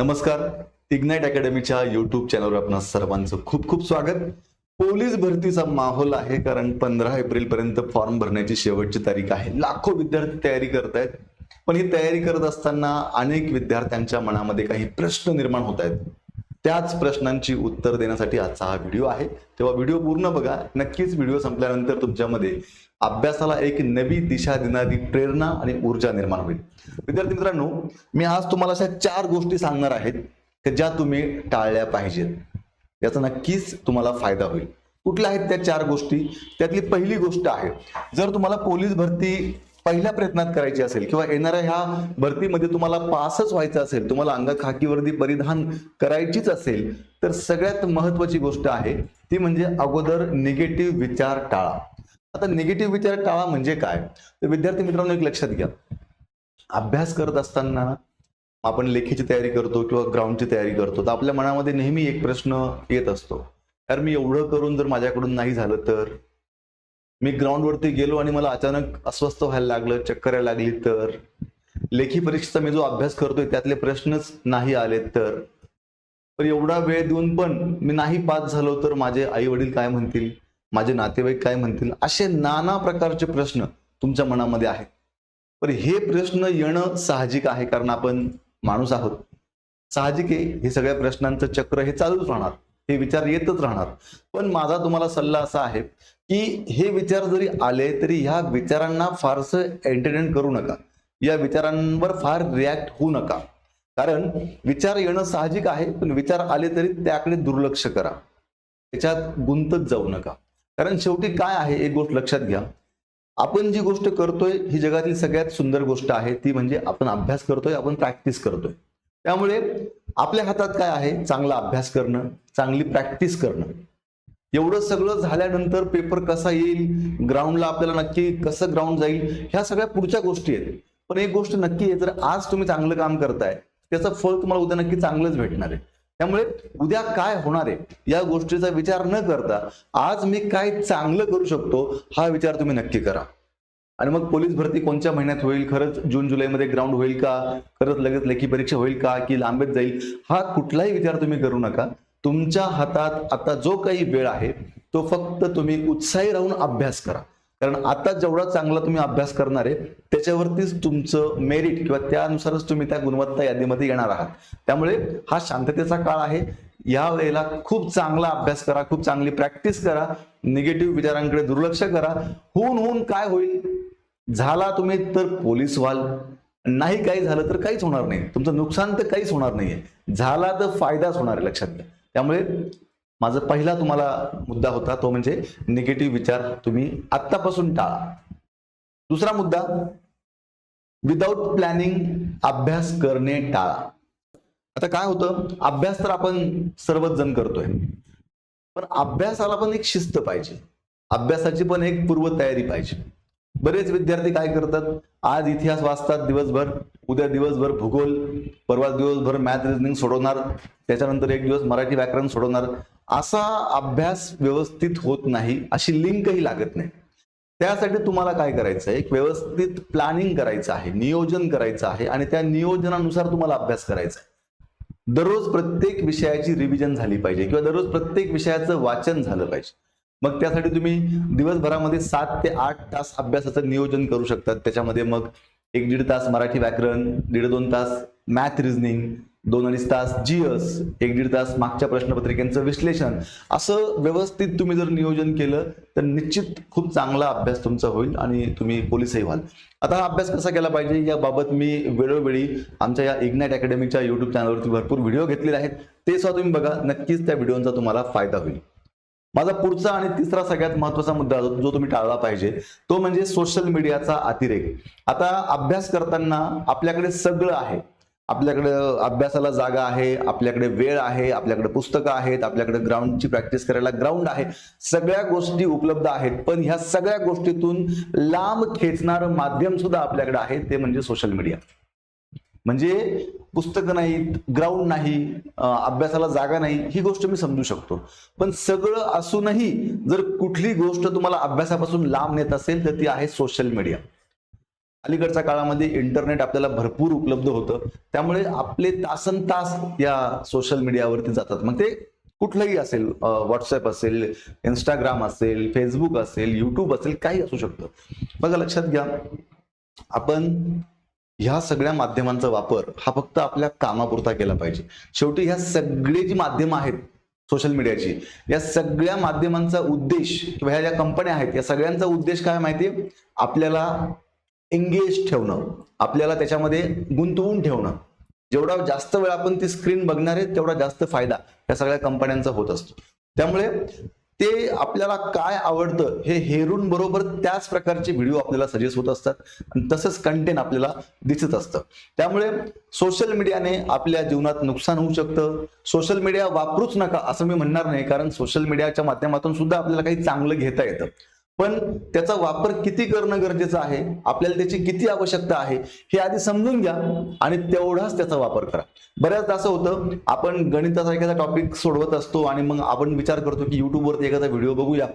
नमस्कार. Ignite अकॅडमीच्या YouTube चॅनलवर आपण सर्वांचं खूप खूप स्वागत. पोलीस भरतीचा माहोल आहे कारण पंधरा एप्रिल पर्यंत फॉर्म भरण्याची शेवटची तारीख आहे. लाखो विद्यार्थी तयारी करतायत पण ही तयारी करत असताना अनेक विद्यार्थ्यांच्या मनामध्ये काही प्रश्न निर्माण होत आहेत. त्याच प्रश्नांची उत्तर देण्यासाठी आजचा हा व्हिडिओ आहे. तेव्हा व्हिडिओ पूर्ण बघा. नक्कीच व्हिडिओ संपल्यानंतर तुमच्यामध्ये अभ्यासाला एक नवी दिशा देणारी प्रेरणा आणि ऊर्जा निर्माण होईल. विद्यार्थी मित्रांनो मी आज तुम्हाला अशा चार गोष्टी सांगणार आहेत की ज्या तुम्ही टाळल्या पाहिजेत. याचा नक्कीच तुम्हाला फायदा होईल. कुठल्या आहेत त्या चार गोष्टी? त्यातली पहिली गोष्ट आहे जर तुम्हाला पोलीस भरती पहिल्या प्रयत्नात करायची असेल किंवा येणाऱ्या ह्या भरतीमध्ये तुम्हाला पासच व्हायचं असेल तुम्हाला अंगात खाकी वर्दी परिधान करायचीच असेल तर सगळ्यात महत्वाची गोष्ट आहे ती म्हणजे अगोदर निगेटिव्ह विचार टाळा. आता निगेटिव्ह विचार टाळा म्हणजे काय? तर विद्यार्थी मित्रांनो एक लक्षात घ्या. अभ्यास करत असताना आपण लेखीची तयारी करतो किंवा ग्राउंडची तयारी करतो तर आपल्या मनामध्ये नेहमी एक प्रश्न येत असतो. कारण मी एवढं करून जर माझ्याकडून नाही झालं तर? मी ग्राउंडवरती गेलो आणि मला अचानक अस्वस्थ व्हायला लागलं चक्कर यायला लागली तर. लेखी परीक्षेचा मी जो अभ्यास करतोय त्यातले प्रश्नच नाही आले तर. पण एवढा वेळ देऊन पण मी नाही पास झालो तर माझे आई वडील काय म्हणतील? माझे नातेवाईक काय म्हणतील? असे नाना प्रकारचे प्रश्न तुमच्या मनामध्ये आहेत. पण हे प्रश्न येणं साहजिक आहे कारण आपण माणूस आहोत. साहजिक आहे हे सगळ्या प्रश्नांचं चक्र हे चालूच राहणार. हे विचार येतच राहणार. पण माझा तुम्हाला सल्ला असा आहे की हे विचार जरी आले तरी ह्या विचारांना फारसं एंटरटेन करू नका. या विचारांवर फार रिॲक्ट होऊ नका. कारण विचार येणं साहजिक आहे पण विचार आले तरी त्याकडे दुर्लक्ष करा. त्याच्यात गुंतत जाऊ नका. कारण शेवटी काय आहे एक गोष्ट लक्षात घ्या. आपण जी गोष्ट करतोय ही जगातील सगळ्यात सुंदर गोष्ट आहे. ती म्हणजे आपण अभ्यास करतोय आपण प्रॅक्टिस करतोय. त्यामुळे आपल्या हातात काय आहे? चांगला अभ्यास करणं चांगली प्रॅक्टिस करणं. एवढं सगळं झाल्यानंतर पेपर कसा येईल? ग्राउंडला आपल्याला नक्की कसं ग्राउंड जाईल? ह्या सगळ्या पुढच्या गोष्टी आहेत. पण एक गोष्ट नक्की आहे जर आज तुम्ही चांगलं काम करताय त्याचं फळ तुम्हाला उद्या नक्की चांगलंच भेटणार आहे. त्यामुळे उद्या काय होणार आहे या गोष्टीचा विचार न करता आज मी काय चांगलं करू शकतो हा विचार तुम्ही नक्की करा. आणि मग पोलीस भरती कोणत्या महिन्यात होईल? खरंच जून जुलैमध्ये ग्राउंड होईल का? खरंच लगेच लेखी परीक्षा होईल का? की लांबत जाईल? हा कुठलाही विचार तुम्ही करू नका. तुमच्या हातात आता जो काही वेळ आहे तो फक्त तुम्ही उत्साही राहून अभ्यास करा. कारण आता जेवढा चांगला तुम्ही अभ्यास करणार आहे त्याच्यावरतीच तुमचं मेरिट किंवा त्यानुसारच तुम्ही त्या गुणवत्ता यादीमध्ये येणार आहात. त्यामुळे हा शांततेचा काळ आहे. या वेळेला खूप चांगला अभ्यास करा खूप चांगली प्रॅक्टिस करा. निगेटिव्ह विचारांकडे दुर्लक्ष करा. होऊन होऊन काय होईल? झाला तुम्ही तर पोलीस व्हाल. नाही काही झालं तर काहीच होणार नाही. तुमचं नुकसान तर काहीच होणार नाहीये. झाला तर फायदाच होणार आहे लक्षात घ्या. त्यामुळे माझा पहिला तुम्हाला मुद्दा होता तो म्हणजे निगेटिव्ह विचार तुम्ही आत्तापासून टाळा. दुसरा मुद्दा विदाऊट प्लॅनिंग अभ्यास करणे टाळा. आता काय होतं? अभ्यास तर आपण सर्वच जण करतोय. पण अभ्यासाला पण एक शिस्त पाहिजे. अभ्यासाची पण एक पूर्वतयारी पाहिजे. बरेच विद्यार्थी काय करतात? आज इतिहास वाचतात दिवसभर. उद्या दिवसभर भूगोल परवा दिवसभर मॅथ रिजनिंग सोडवणार. त्याच्यानंतर एक दिवस मराठी व्याकरण सोडवणार. असा अभ्यास व्यवस्थित होत नाही अशी लिंकही लागत नाही. त्यासाठी तुम्हाला काय करायचं आहे एक व्यवस्थित प्लॅनिंग करायचं आहे नियोजन करायचं आहे आणि त्या नियोजनानुसार तुम्हाला अभ्यास करायचा आहे. दररोज प्रत्येक विषयाची रिव्हिजन झाली पाहिजे किंवा दररोज प्रत्येक विषयाचं वाचन झालं पाहिजे. मग त्यासाठी तुम्ही दिवसभरामध्ये सात ते आठ तास अभ्यासाचं नियोजन करू शकतात. त्याच्यामध्ये मग एक दीड तास मराठी व्याकरण दीड दोन तास मॅथ रिझनिंग दोन अडीच तास जीएस एक दीड तास मागच्या प्रश्नपत्रिकेचं विश्लेषण. असं व्यवस्थित तुम्ही जर नियोजन केलं तर निश्चित खूप चांगला अभ्यास तुमचा होईल आणि तुम्ही पोलीसही व्हाल. आता हा अभ्यास कसा केला पाहिजे? याबाबत मी वेळोवेळी आमच्या या इग्नाईट अकॅडमीच्या युट्यूब चॅनलवरती भरपूर व्हिडिओ घेतलेले आहेत. ते सुद्धा तुम्ही बघा. नक्कीच त्या व्हिडिओचा तुम्हाला फायदा होईल. माझा पुढचा आणि तिसरा सगळ्यात महत्त्वाचा मुद्दा जो तुम्ही टाळला पाहिजे तो म्हणजे सोशल मीडियाचा अतिरेक. आता अभ्यास करताना आपल्याकडे सगळं आहे. आपल्याकडे अभ्यासाला जागा आहे आपल्याकडे वेळ आहे आपल्याकडे पुस्तकं आहेत आपल्याकडे ग्राउंडची प्रॅक्टिस करायला ग्राउंड आहे. सगळ्या गोष्टी उपलब्ध आहेत पण ह्या सगळ्या गोष्टीतून लांब खेचणारं माध्यम सुद्धा आपल्याकडे आहे ते म्हणजे सोशल मीडिया म्हणजे पुस्तकं नाहीत ग्राउंड नाही अभ्यासाला जागा नाही ही गोष्ट मी समजू शकतो. पण सगळं असूनही जर कुठली गोष्ट तुम्हाला अभ्यासापासून लांब नेत असेल तर ती आहे सोशल मीडिया अलीकडच्या काळामध्ये इंटरनेट आपल्याला भरपूर उपलब्ध होतं. त्यामुळे आपले तासन तास या सोशल मीडियावरती जातात. मग ते कुठलंही असेल व्हॉट्सअप असेल इंस्टाग्राम असेल फेसबुक असेल युट्यूब असेल काही असू शकतं. बघा लक्षात घ्या. आपण ह्या सगळ्या माध्यमांचा वापर हा फक्त आपल्या कामापुरता केला पाहिजे. शेवटी ह्या सगळी जी माध्यमं आहेत सोशल मीडियाची या सगळ्या माध्यमांचा उद्देश किंवा ह्या ज्या कंपन्या आहेत या सगळ्यांचा उद्देश काय माहितीये आपल्याला एंगेज ठेवणं आपल्याला त्याच्यामध्ये गुंतवून ठेवणं. जेवढा जास्त वेळ आपण ती स्क्रीन बघणार आहे तेवढा जास्त फायदा या सगळ्या कंपन्यांचा होत असतो. त्यामुळे ते आपल्याला काय आवडतं हे हेरून बरोबर त्याच प्रकारचे व्हिडिओ आपल्याला सजेस्ट होत असतात. आणि तसंच कंटेंट आपल्याला दिसत असतं. त्यामुळे सोशल मीडियाने आपल्या जीवनात नुकसान होऊ शकतं. सोशल मीडिया वापरूच नका असं मी म्हणणार नाही. कारण सोशल मीडियाच्या माध्यमातून सुद्धा आपल्याला काही चांगलं घेता येतं. पण त्याचा वापर किती करणं गरजेचं आहे? आपल्याला त्याची किती आवश्यकता आहे? हे आधी समजून घ्या आणि तेवढाच त्याचा वापर करा. बऱ्याचदा असं होतं आपण गणिताचा एखादा टॉपिक सोडवत असतो आणि मग आपण विचार करतो की युट्यूबवरती एखादा व्हिडिओ बघूया.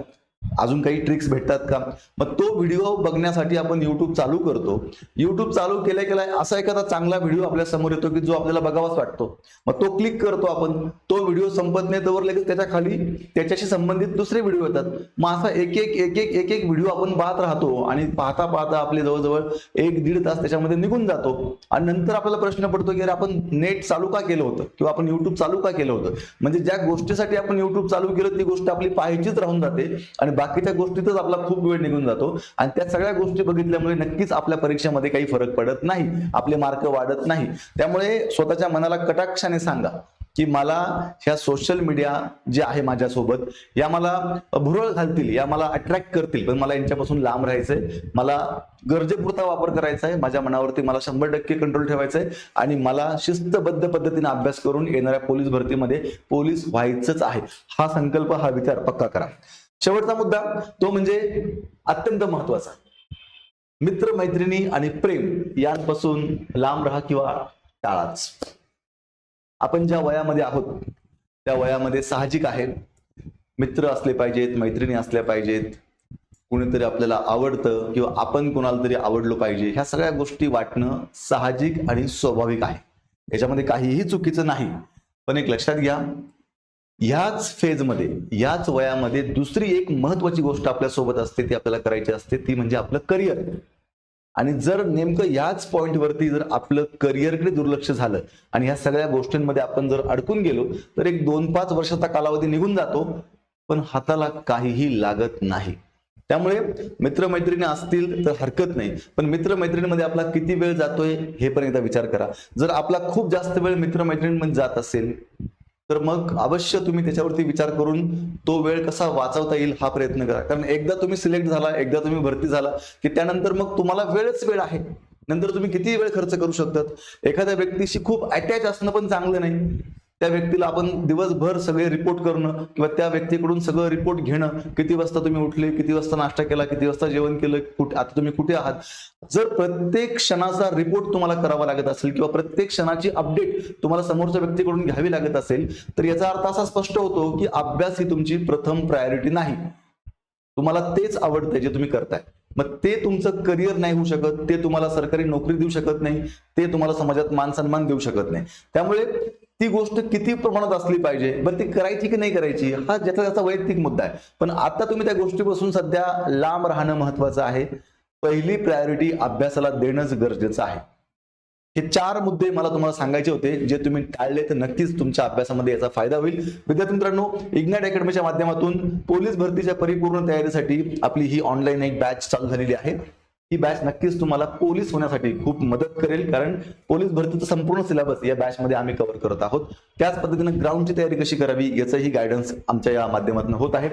अजून काही ट्रिक्स भेटतात का? मग तो व्हिडिओ बघण्यासाठी आपण युट्यूब चालू करतो. युट्यूब चालू केल्या केल्या असा एखादा चांगला व्हिडिओ आपल्यासमोर येतो की जो आपल्याला बघावाच वाटतो. मग तो क्लिक करतो आपण. तो व्हिडिओ संपत नाही तोवर लगेच त्याच्याखाली त्याच्याशी संबंधित दुसरे व्हिडिओ येतात. मग असा एक एक एक एक एक एक व्हिडिओ आपण पाहत राहतो आणि पाहता पाहता आपले जवळजवळ एक दीड तास त्याच्यामध्ये निघून जातो. आणि नंतर आपल्याला प्रश्न पडतो की अरे आपण नेट चालू का केलं होतं? किंवा आपण युट्यूब चालू का केलं होतं? म्हणजे ज्या गोष्टीसाठी आपण युट्यूब चालू केलं ती गोष्ट आपली पाहायचीच राहून जाते. आणि बाकीच्या गोष्टीतच आपला खूप वेळ निघून जातो. आणि त्या सगळ्या गोष्टी बघितल्यामुळे नक्कीच आपल्या परीक्षेमध्ये काही फरक पडत नाही. आपले मार्क वाढत नाही. त्यामुळे स्वतःच्या मनाला कटाक्षाने सांगा की मला ह्या सोशल मीडिया जे आहे माझ्यासोबत या मला भुरळ घालतील या मला अट्रॅक्ट करतील. पण मला यांच्यापासून लांब राहायचंय. मला गरजेपुरता वापर करायचा आहे माझ्या मनावरती मला शंभर टक्के कंट्रोल ठेवायचा आहे आणि मला शिस्तबद्ध पद्धतीने अभ्यास करून येणाऱ्या पोलीस भरतीमध्ये पोलीस व्हायचंच आहे. हा संकल्प हा विचार पक्का करा. शेवटचा मुद्दा तो म्हणजे अत्यंत महत्त्वाचा मित्र मैत्रिणी आणि प्रेम यांपासून लांब राहा किंवा टाळाच. आपण ज्या वयामध्ये आहोत त्या वयामध्ये साहजिक आहे मित्र असले पाहिजेत मैत्रिणी असल्या पाहिजेत. कुणीतरी आपल्याला आवडतं किंवा आपण कोणाला तरी आवडलो पाहिजे ह्या सगळ्या गोष्टी वाटणं साहजिक आणि स्वाभाविक आहे. याच्यामध्ये काहीही चुकीचं नाही. पण एक लक्षात घ्या ह्याच फेजमध्ये याच वयामध्ये दुसरी एक महत्वाची गोष्ट आपल्यासोबत असते ती आपल्याला करायची असते ती म्हणजे आपलं करिअर आणि जर नेमकं याच पॉईंटवरती जर आपलं करिअरकडे दुर्लक्ष झालं आणि ह्या सगळ्या गोष्टींमध्ये आपण जर अडकून गेलो तर एक दोन पाच वर्षाचा कालावधी निघून जातो पण हाताला काहीही लागत नाही. त्यामुळे मित्रमैत्रिणी असतील तर हरकत नाही पण मित्रमैत्रिणीमध्ये आपला किती वेळ जातोय हे पण एकदा विचार करा. जर आपला खूप जास्त वेळ मित्रमैत्रिणीमध्ये जात असेल तर मग अवश्य तुम्ही त्याच्यावरती विचार करून तो वेळ कसा वाचवता येईल हा प्रयत्न करा. कारण एकदा तुम्ही सिलेक्ट झाला एकदा तुम्ही भरती झाला की त्यानंतर मग तुम्हाला वेळच वेळ आहे. नंतर तुम्ही किती वेळ खर्च करू शकतात. एखाद्या व्यक्तीशी खूप अटॅच असणं पण चांगलं नाही. त्या व्यक्तीला आपण दिवसभर सगळे रिपोर्ट करणं किंवा त्या व्यक्तीकडून सगळं रिपोर्ट घेणं. किती वाजता तुम्ही उठले किती वाजता नाश्ता केला किती वाजता जेवण केलं कुठे आता तुम्ही कुठे आहात? जर प्रत्येक क्षणाचा रिपोर्ट तुम्हाला करावा लागत असेल किंवा प्रत्येक क्षणाची अपडेट तुम्हाला समोरच्या व्यक्तीकडून घ्यावी लागत असेल तर याचा अर्थ असा स्पष्ट होतो की अभ्यास ही तुमची प्रथम प्रायोरिटी नाही. तुम्हाला तेच आवडतंय जे तुम्ही करताय. मग ते तुमचं करिअर नाही होऊ शकत ते तुम्हाला सरकारी नोकरी देऊ शकत नाही ते तुम्हाला समाजात मान सन्मान देऊ शकत नाही. त्यामुळे ती गोष्ट किती प्रमाणात असली पाहिजे? बरं ती करायची की नाही करायची? हा ज्याचा त्याचा वैयक्तिक मुद्दा आहे. पण आता तुम्ही त्या गोष्टीपासून सध्या लांब राहणं महत्वाचं आहे. पहिली प्रायोरिटी अभ्यासाला देणंच गरजेचं आहे. हे चार मुद्दे मला तुम्हाला सांगायचे होते जे तुम्ही टाळले तर नक्कीच तुमच्या अभ्यासामध्ये याचा फायदा होईल. विद्यार्थी मित्रांनो इग्नाइट अकॅडमीच्या माध्यमातून पोलीस भरतीच्या परिपूर्ण तयारीसाठी आपली ही ऑनलाईन एक बॅच चालू झालेली आहे. ही बॅच नक्कीच तुम्हाला पोलीस होण्यासाठी खूप मदत करेल. कारण पोलीस भरतीचं संपूर्ण सिलेबस या बॅच मध्ये आम्ही कव्हर करत आहोत. त्याच पद्धतीनं ग्राउंडची तयारी कशी करावी याचंही गायडन्स आमच्या या माध्यमातून होत आहे.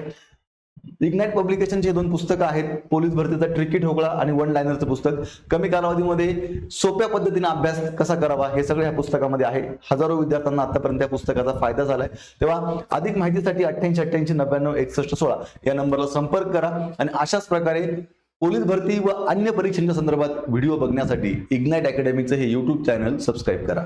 इग्नाइट पब्लिकेशनचे दोन पुस्तकं आहेत. पोलीस भरतीचा ट्रिकी ठोकळा आणि वन लायनरचं पुस्तक. कमी कालावधीमध्ये सोप्या पद्धतीने अभ्यास कसा करावा हे सगळं या पुस्तकामध्ये आहे. हजारो विद्यार्थ्यांना आतापर्यंत या पुस्तकाचा फायदा झालाय. तेव्हा अधिक माहितीसाठी अठ्ठ्याऐंशी अठ्ठ्याऐंशी नव्याण्णव एकसष्ट सोळा या नंबरला संपर्क करा. आणि अशाच प्रकारे पोलीस भरती व अन्य परीक्षांच्या संदर्भात व्हिडिओ बघण्यासाठी इग्नाइट अकॅडमीचं हे यूट्यूब चॅनल सबस्क्राईब करा.